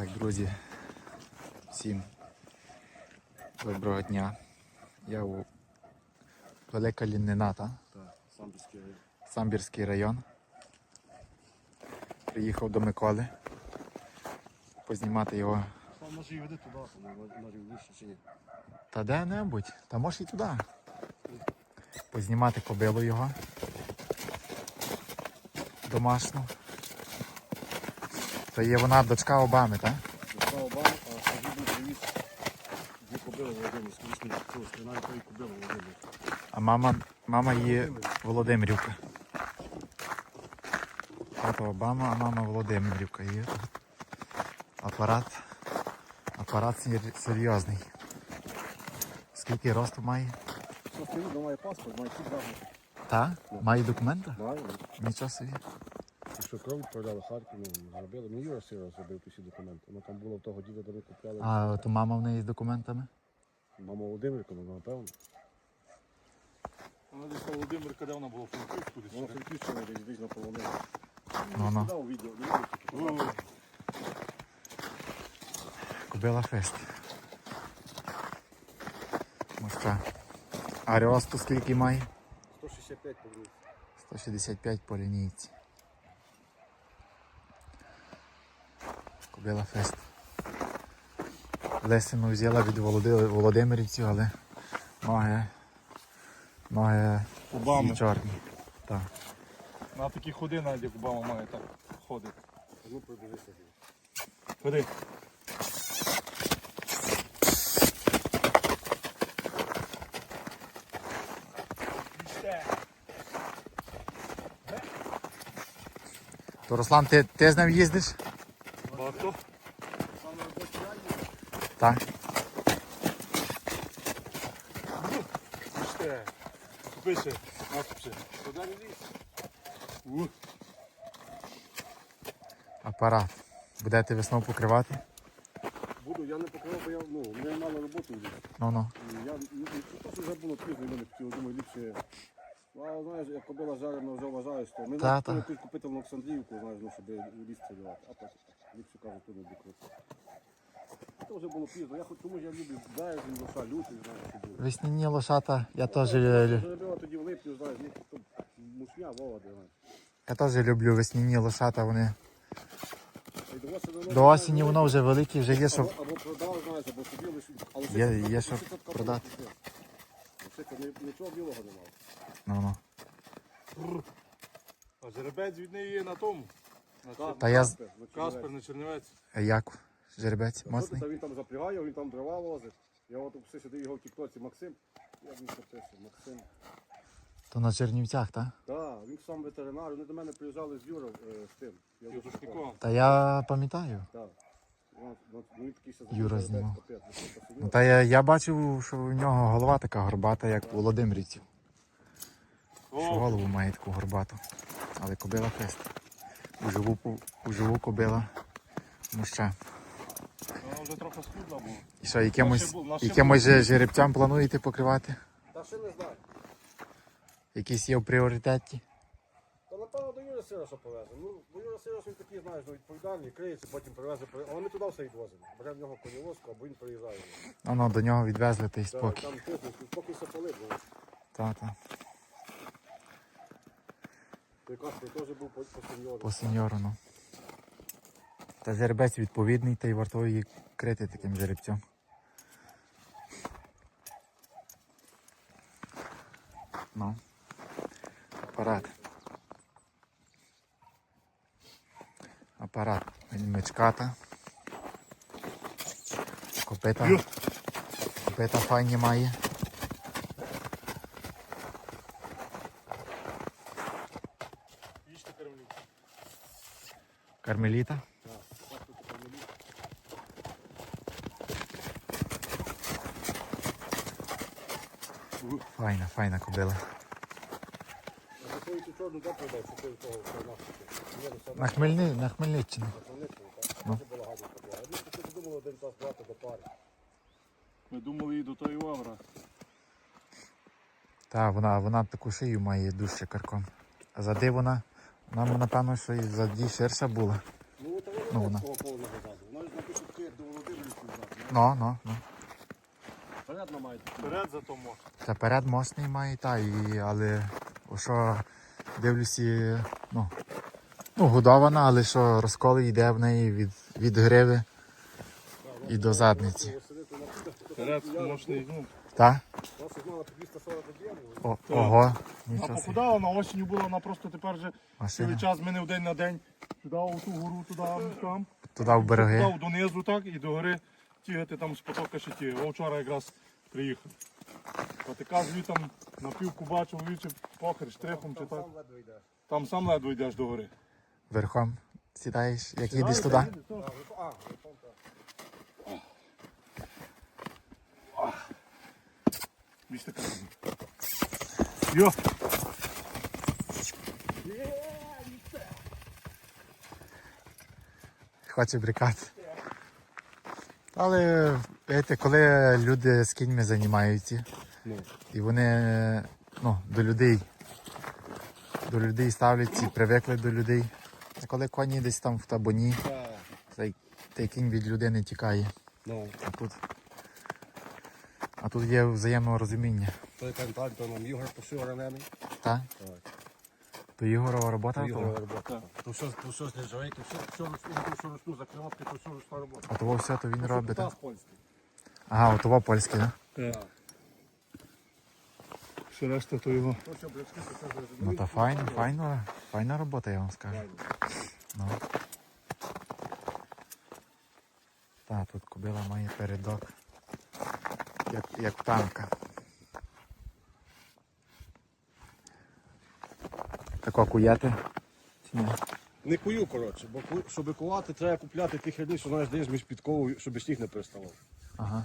Так, друзі, всім доброго дня. Я у Велика Ліннина, та? Самбірський район. Самбірський район. Приїхав до Миколи. Познімати його А може і веди туди, на, рівніше чи ні? та де-небудь, та може і туди. Познімати кобилу його. Домашню. Це є вона дочка Обами, так? Дочка Обама, а був привіз дві кобили Володимир, скоріш мені цього спринає тої кобили Володимир. А мама, мама її Володимирівка. Тато Обама, а мама Володимирівка. Є апарат. Апарат серйозний. Скільки росту має? Що має паспорт, має всі права. Та? Має документи? Має. Нічого собі. І що кров відправляли Харків, ну, зробили. Мені Юра Сира зробив всі документи. Вона там була в того діда, де ми купляли. А то мама в неї з документами? Мама Володимирка, ну, напевно. Вона десь Володимирка, де вона була в Франківську десь. Вона Франківщина десь десь на полонину. Ну, ну. Дав відео, відео, тільки Кобила фест. Моща. А росту скільки має? 165 подивився. 165 по лінійці. Кобила фест. Лесину взяла від Володи- Володимирівців, але ноги, ноги Обами. чорні. Так. На такі ходи навіть як Обама має так ходить. Ну, подивися. Ходи. То Руслан, ти, ти з ним їздиш? Так. Пише. Куди не? Апарат. Будете весною покривати? Буду, я не покривав, бо я, ну, у мене мало роботи вже. Ну ну. Я просто вже було пізно, я не хотів, думаю, ліпше. Ну, а знаєш, як кобила жарена, вже вважаєш, то ми Та, не хотіли купити в Олександрівку, знаєш, ну, щоб ліс. А так, ліпше кажуть, то не декрути. Це вже було пізно. Я хоч тому ж я люблю березень, лоша, лютий, знаєш, що було. Весняні лошата, я теж, Я лю- заробила тоді в липні, знаєш, їх то мушня, вова, де, знаєш. я теж люблю весняні лошата, вони А й до осені воно, до осені знаєш, воно вже великі, вже є, що Або, або продав, знаєш, або собі лише. Але Є- це- є це що така була продати. купила. Це це ні- Нічого білого немає. ну, ну. А жеребець від неї є на тому. На Так, Та я з- Каспер, на Каспер Чернівець. на Чернівець. А як? Жеребець Та? Та він там запрягає, він там дрова возить. Я от все сюди його в тіктоці Максим. Я він запишу, Максим. То на Чернівцях, так? Так, він сам ветеринар. Вони до мене приїжджали з Юрою е, з тим. Я дуже. Та я пам'ятаю. Так. Ну, ну, він такий ще Юра такий знімав. капець, ну, що. Ну та я, я бачив, що у нього голова така горбата, як у Володимирівців. Що О, голову має таку горбату. Але кобила фест. У живу, пу- у живу кобила муща. Вона вже трохи схудла була. І що, якимось, якимось же жеребцям плануєте покривати? Та ще не знаю. Якісь є в пріоритеті? Та напевно до Юри Сироса повезе. Ну, бо Юра Сирос він такий, знаєш, ну, відповідальний, криється, потім привезе. при- Але ми туди все відвозимо. Беремо в нього конівозку, або він приїжджає. Ну, ну, до нього відвезли та й Так, спокій. Там тиждень, поки все полив. знаєш. Та, та. Каспер теж був по, по сеньору. По сеньору, ну. Та жеребець відповідний, та й варто її крити таким жеребцем. Ну. Апарат. Апарат. Мечката. Копита. Копита файні має. Кармеліта. Так, Каспер такий малий. Файна, файна кобила. А за свою цю чорну де продав, що ти того що нахуй. На, Хмельни... на Хмельниччині. Ну. Ми думали до її до тої вавра. Та, вона, вона таку шию має дужче карком. А зади вона, вона напевно, що і заді ширша була. Ну, Ну, воно вона. повного заду. Вона ж написано Ну, ну, ну. Передна має таку. Вперед зато мост. Це перед мостний має, та, і, але що дивлюся, ну, ну, годована, але що розкол йде в неї від, від гриви і до задниці. Вперед мощний. Ну, Так? Наша знала 240 об'ємів. О, ого, а нічого собі. попадала на осінню була, вона просто тепер вже Машина. цілий час мене в день на день. Туди у ту гору, туди, там. Туди в береги. Туди донизу так і до гори тігати там з потока ще тігати. О, вчора якраз приїхав. А ти кажеш, там на півку бачив, вічі похер штрихом чи так. Там сам ледве йдеш до гори. Верхом сідаєш, як їдеш туди. Більш така. Йо! Хоче брикати. Але знаєте, коли люди з кіньми займаються, Ну. і вони ну, до людей, до людей ставляться, привикли до людей. А коли коні десь там в табуні, Так. цей, кінь від людини тікає. Ну, А тут, а тут є взаємне розуміння. той контакт, то нам Ігор пошив ранений. Так? Так. То Ігорова робота. Ігорова то- робота. То все, то все з нержавейки, все, все ручну, то все ручну закривати, то все ручна робота. А того все то він робить. так? Кутас польський. Ага, отого польське, так? Так. Все решта то його. То все брички, то все вже Ну та файно, файно, файна робота, я вам скажу. Файно. Ну. Так, тут кобила має передок. Як, як танка. Тако куяти? Чи ні? Не кую, коротше, бо ку- щоб кувати, треба купляти ті херні, що знаєш, даєш між підковою, щоб сніг не приставав. Ага.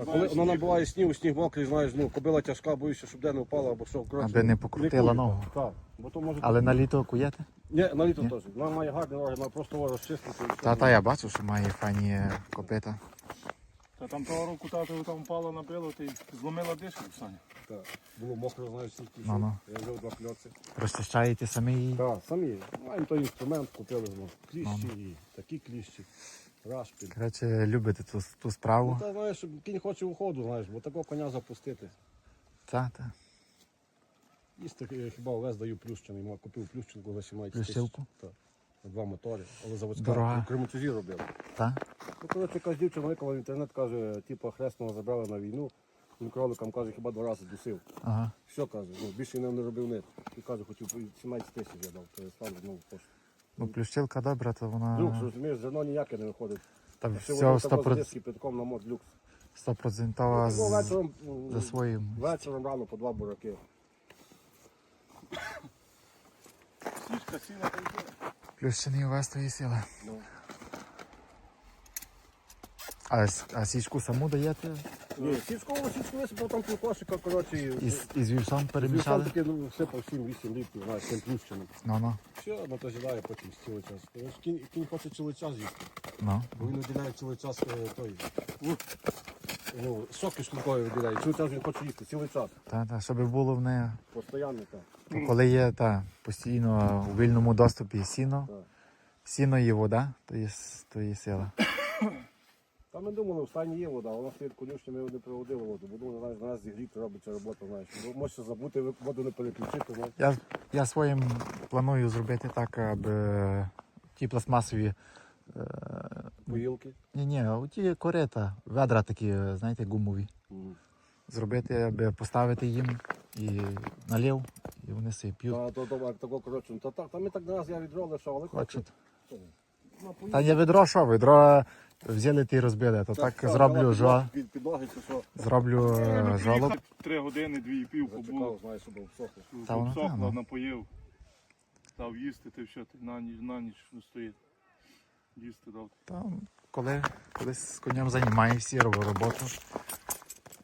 А коли вона набуває снігу, сніг мокрий, знаєш, ну, кобила тяжка, боюся, щоб де не впала або що, коротше. Аби не покрутила ногу. Так, бо то може... Але на літо куяти? Ні, на літо теж. Вона має гарні ноги, вона просто його розчистити. Та та я бачу, що має файні копита. Та там того року тато там впало набило, ти зломила дишку, Саня. Так. Було мокро, знаєш, сніг пішов. Ну-ну. Я взяв два кльоци. Розчищаєте самі її. Так, самі. Маємо той інструмент, купили ну, кліщі і такі кліщі. Рашпіль. Коротше, любите ту, ту справу. Ну, та знаєш, кінь хоче уходу, знаєш, бо такого коня запустити. Та, та. Їсти е, хіба овес даю плющений, купив плющенку за 17 Плющилку? Так. На два мотори, але заводська. Дорога. В Кременчузі робили. Та? Ну, коротше, якась дівчина виклала в інтернет, каже, типу, хресного забрали на війну. Він кроликам каже, хіба два рази дусив. Ага. Все каже, ну більше не, не робив нет. І каже, хотів 17 тисяч я дав, переслав знову пошту. Ну, плющилка добра, то Люкс, вона. розумієш, зерно ніяке не виходить. Та А ще все воно 100%, диски підком на мод люкс. 100% Ну, з... вечором, за своїм. вечором рано по два бураки. Січка сіла та йде. Плющений увес твої сили. Ну. А, с- а січку саму даєте? Ні, сільського сільського висипав там півкошика, коротше, і Із, із вівсом перемішали? таки ну, всипав 7-8 літрів, знаєш, цим плющеним. Ну, ну, Все, вона то з'їдає потім цілий час. Тому що Кінь, кінь хоче цілий час їсти, ну. бо він виділяє цілий час е, той. Ну, соки шлукою виділяє, цілий час він хоче їсти, цілий час. Та, та, щоб було в неї. Постоянно так. Коли є та, постійно у вільному доступі сіно, Так. сіно і вода, то є, с- то є сила. Та ми думали, в стані є вода, вона стоїть конюшня, ми не проводили воду, бо думали, знаєш, на нас зігріти робиться робота, знаєш. Можеш забути воду не переключити, знаєш. Я, я своїм планую зробити так, аби ті пластмасові. Е, Поїлки. ні, ні, ті корита, ведра такі, знаєте, гумові. Зробити, аби поставити їм і налів, і вони собі п'ють. Та, то, то, такого, коротше, та, та, та ми так раз я відро лишав, але Хочуть. Та не ведро, що ведро взяли та й розбили, то так та, зроблю жо, Під, підлоги чи що. зроблю е, жолоб. Три години, дві і пів Зачекав, знаєш, щоб всохло. Та воно Обсохло, ну. напоїв. Став їсти, ти все, ти на ніч, на ніч не стоїть. Їсти дав. Та, коли колись з конем займаєшся, робив роботу.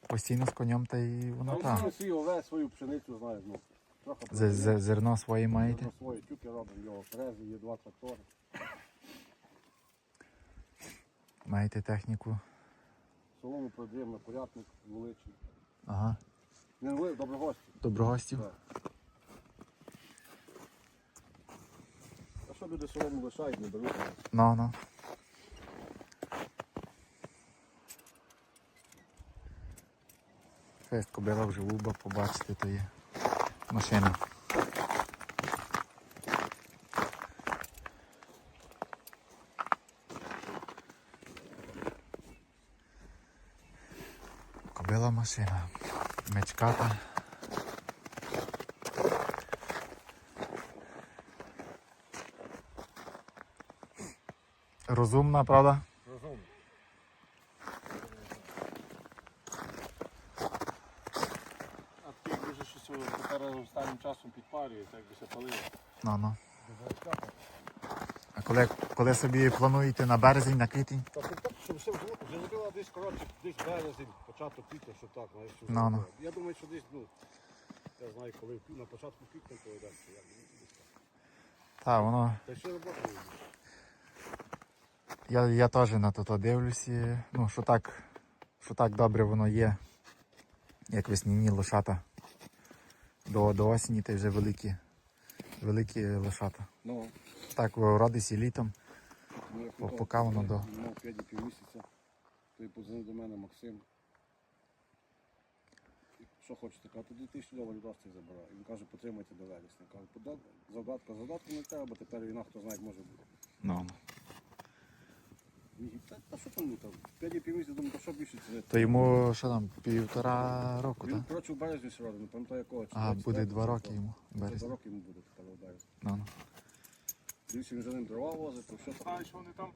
Постійно з конем та й воно Там там. свій овець, свою пшеницю, знаєш, ну. Трохи З- з- Зерно своє маєте. Свої тюки робимо, його фрези, є два трактори. Маєте техніку? Солому продаємо, порядник, величий. Ага. Не ви, доброгості. Доброгостів? Так. А що буде солому лишають, не беруть? Ну, ну. Хай кобила вже вуба побачити, то є машина. Машина. Мечката. Розумна, правда? Розумно. А такий дуже щось тепер останнім часом підпарює, так би се палило. Ну, ну. А коли, коли собі плануєте на березень, на квітень? Так, так, щоб все вже зробила десь, коротше, десь березень, початок квітня, що так, знаєш, що Ну, ну. зробила. Я думаю, що десь, ну, я знаю, коли на початку квітня поведеться, як десь так. Так, воно. Та ще робота є. Я, я теж на то дивлюся. Ну, що так, що так добре воно є, як весняні лошата. До, до осені ти вже великі, великі лошата. Ну, Так, родися літом. ну, то, поки воно до- Мав 5 півмісяця, той подзвонив до мене Максим. Що хочете, каже, тоді тисячу доларів дасть і забираю. Він каже, потримайте до вересня. Кажу, «Подат- завдатка завдатку не треба, бо тепер війна, хто знає, як може бути. Ну. Та, та що там, ну, там, 5 півмісяця, думаю, та що більше це? То йому що там, півтора року, так? Він, коротше, у березні сьогодні, не пам'ятаю якого. чи 23-го, буде два роки йому. в Це Два роки йому буде тепер у березні. Ну, ну. Дивіться, він за ним дрова возить, то все Знаєш, вони там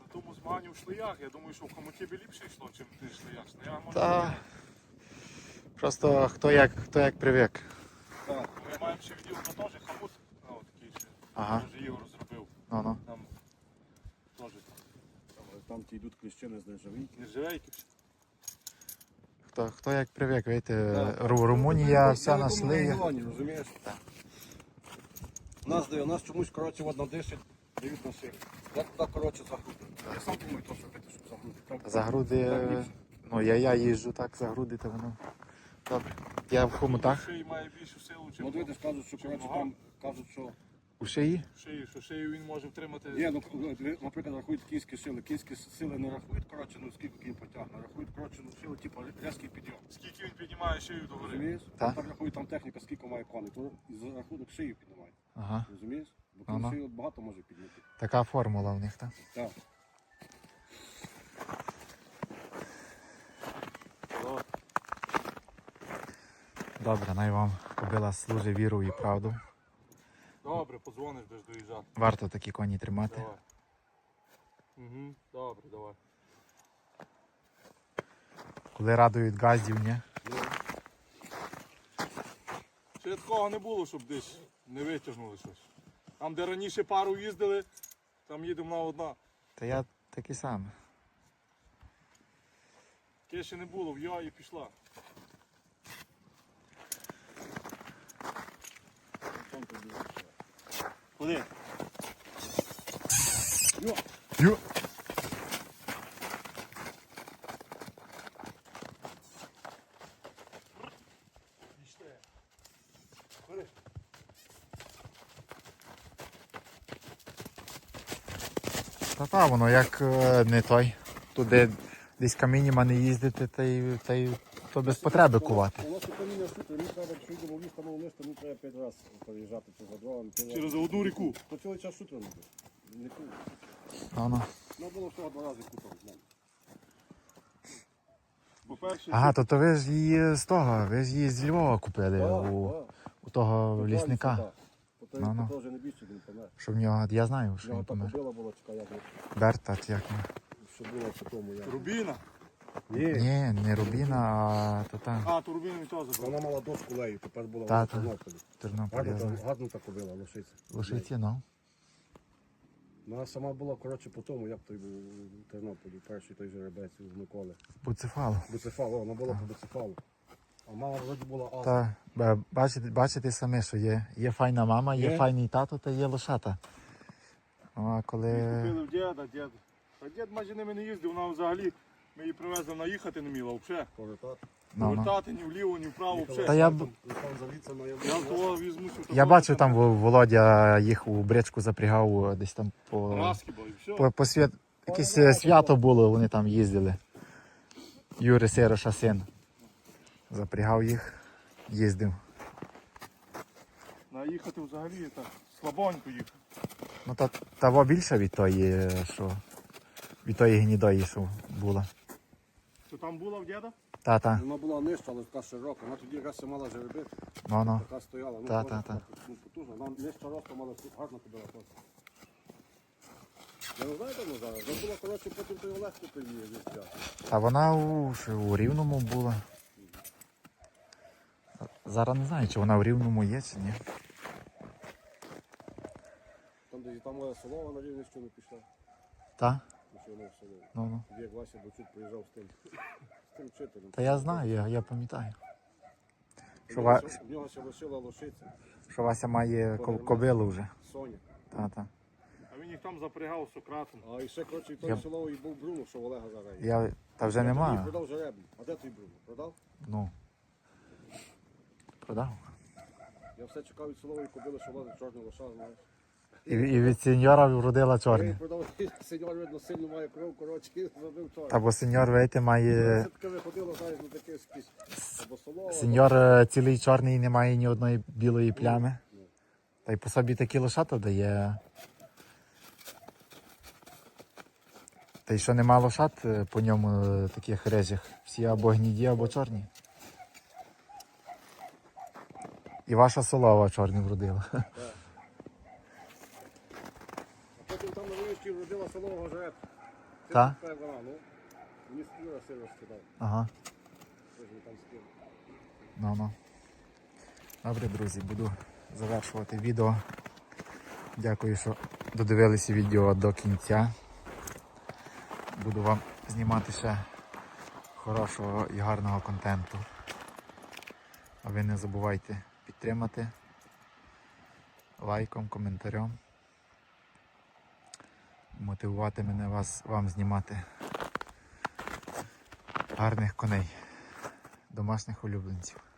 на тому змаганні в шлеях. Я думаю, що в хомутібі ліпше йшло, чим ти шлеях. Шлеях може. Та просто хто як, хто як привик. Так, Ми маємо ще відділ на теж хамут. Ну, такий ще. Ага. Може Ігор зробив. Ну, ну. Там теж там, там ті йдуть кліщини з нержавійки. нержавейки. Хто, хто як привик, видите, Так. Ру- Румунія вся на шлеї. розумієш? Нас дає, нас чомусь, коротше, одна дишить, дають на шиї. Я туди, коротше, загрудив. Я сам думаю, то, що робити, щоб загрудити. Так, За груди, так ліпше. ну я, я їжджу так за груди, то воно. Добре. Я в хомутах. Шиї має більшу силу, чим Ну, дивитесь, кажуть, що, коротше, там, кажуть, що... У шиї? шиї, що шию він може втримати. Ні, ну, ви, наприклад, рахують київські сили. Київські сили не рахують, коротше, ну, скільки кінь потягне. Рахують, коротше, ну, сили, типу, різкий підйом. Скільки він піднімає шию до гори. Розумієш? Так. Так рахують там техніка, скільки має коней, то за рахунок шиї піднімає. Ага. Розумієш? Бо Ага. кінь шию багато може підняти. Така формула в них, так? Так. Добре, най вам кобила служить віру і правду. Добре, подзвониш, будеш доїжджати. Варто такі коні тримати. Давай. Угу, добре, давай. Коли радують газдів, ні? Ще такого не було, щоб десь не витягнули щось. Там, де раніше пару їздили, там їдемо на одна. Та я такий самий. Таке ще не було, в я і пішла. Куди? Ю. Та та воно як е, не той. Туди десь каміннями не їздити, та й, та й то без потреби кувати. У нас у каміння супер, мені треба, якщо йдемо в ліс, там вниз, то мені треба п'ять разів переїжджати цього дрова. Через одну ріку. То цілий час шутер не був. Не. Ну, було всього два рази мене. По-перше, Ага, то, то ви ж її з того, ви ж її з Львова купили у, у того лісника. Ну, ну. той теж не більше він помер. Що в нього, я знаю, В що нього він так помер. кобила була, чекай, як Берта, чи як він. що було по тому. Я... Рубіна. Ні. Ні, не Рубіна, а то там А, то Рубіна він теж забрав. Вона мала дошку лею, тепер була Та, в та. Тернополі. Тернопіль. Я та- знаю. гарно та кобила, лошиця. Лошиці, ну. Вона сама була, коротше, по тому, як той був у Тернополі, перший той жеребець у Миколи. Буцефал. Буцефал, о, вона була по буцефалу. А мама вроді була аса. Та бачите, бачите самі, що є. Є файна мама, є Є. файний тато та є лошата. Ну, а коли. Купили в діда, дід. А дід майже ними не їздив, вона взагалі, ми її привезли, вона їхати не вміла взагалі. Повертати. Ну, ну. Повертати ні вліво, ні вправо, взагалі. Та я б- там Я того візьму. що Я бачив там Во- Володя їх у бричку запрягав десь там по, Раз хіба і все. по, по свят... якесь е, свято було, вони там їздили. Юри Сироша син. Запрягав їх, їздив. На їхати взагалі так слабонько їхати. Ну та того більше від тої, що від тої гнідої, що була. Що там була в діда? Та-та, Вона була нижча, але така широка. Вона тоді ще мала жеребити, ну ну. така стояла. Ну, Та, та, та. Ну, потужна. Вона нижча ростом, але гарно ходила теж. Я не знаю, де вона зараз. Вона була, коротше, потім той Олег купив її від. Та вона у, ще у рівному була. Зараз не знаю, чи вона в рівному є, чи ні. Там, де там моя солова на рівні, що не пішла. Та? Ну, що в село. Ну, ну. Як Вася Бочук приїжджав з тим, з тим вчителем. Та я знаю, я, я пам'ятаю. В Що, нього Ва... ще- В нього ще лишила лошиця, що Вася має ко- кобилу вже. Соня. Та-та. А він їх там запрягав Сократом. А і ще, коротше, і Я- той селовий був Бруно, що в Олега зараз є. Я... Та вже Я нема. продав жеребні. А де той Бруно? Продав? Ну. Продав. Я все чекав від селової кобили, що вона чорний лоша, знаєш. І, і від сеньора вродила чорні. продав, сеньор, видно, сильно має кров, коротше, зробив Та чорний. бо сеньор, видите, має. Це виходило, знаєш, на таке якісь або солова. Сеньор е, цілий чорний не має ні одної білої плями. Та й по собі такі лошата дає. Та й що нема лошат е, по ньому е, таких режих. Всі або гніді, або чорні. І ваша солова чорний вродила. А потім там на вулиці вродила солового жеребця. Та? Це вона, ну. Мені скіра сильно скидав. Ага. Тож там скинув. Ну ну. Добре, друзі, буду завершувати відео. Дякую, що додивилися відео до кінця. Буду вам знімати ще хорошого і гарного контенту. А ви не забувайте підтримати лайком, коментарем. Мотивувати мене вас, вам знімати гарних коней, домашніх улюбленців.